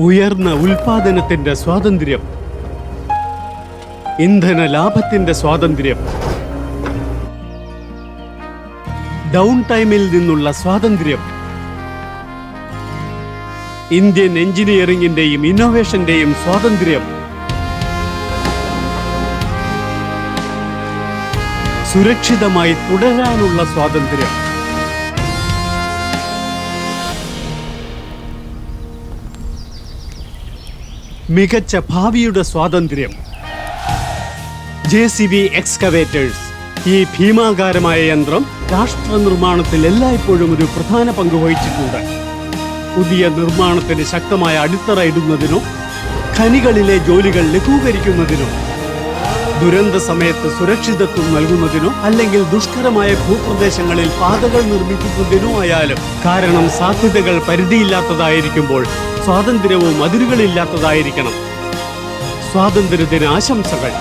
ഉയർന്ന ഉൽപാദനത്തിന്റെ സ്വാതന്ത്ര്യം. ഇന്ധന ലാഭത്തിന്റെ സ്വാതന്ത്ര്യം. ഡൗൺ ടൈമിൽ നിന്നുള്ള സ്വാതന്ത്ര്യം. ഇന്ത്യൻ എഞ്ചിനീയറിംഗിന്റെയും ഇന്നോവേഷന്റെയും സ്വാതന്ത്ര്യം. സുരക്ഷിതമായി തുടരാനുള്ള സ്വാതന്ത്ര്യം. മികച്ച ഭാവിയുടെ സ്വാതന്ത്ര്യം. J C B excavators. ഈ ഭീമാകാരമായ യന്ത്രം രാഷ്ട്ര നിർമ്മാണത്തിൽ എല്ലായ്പ്പോഴും ഒരു പ്രധാന പങ്ക് വഹിച്ചിട്ടുണ്ട്. പുതിയ നിർമ്മാണത്തിന് ശക്തമായ അടിത്തറ ഇടുന്നതിനോ ഖനികളിലെ ജോലികൾ ലഘൂകരിക്കുന്നതിനോ ദുരന്ത സമയത്ത് സുരക്ഷിതത്വം നൽകുന്നതിനോ അല്ലെങ്കിൽ ദുഷ്കരമായ ഭൂപ്രദേശങ്ങളിൽ പാതകൾ നിർമ്മിക്കുന്നതിനോ ആയാലും കാരണം സാധ്യതകൾ പരിധിയില്ലാത്തതായിരിക്കുമ്പോൾ സ്വാതന്ത്ര്യവും അതിരുകളില്ലാത്തതായിരിക്കണം. സ്വാതന്ത്ര്യദിന ആശംസകൾ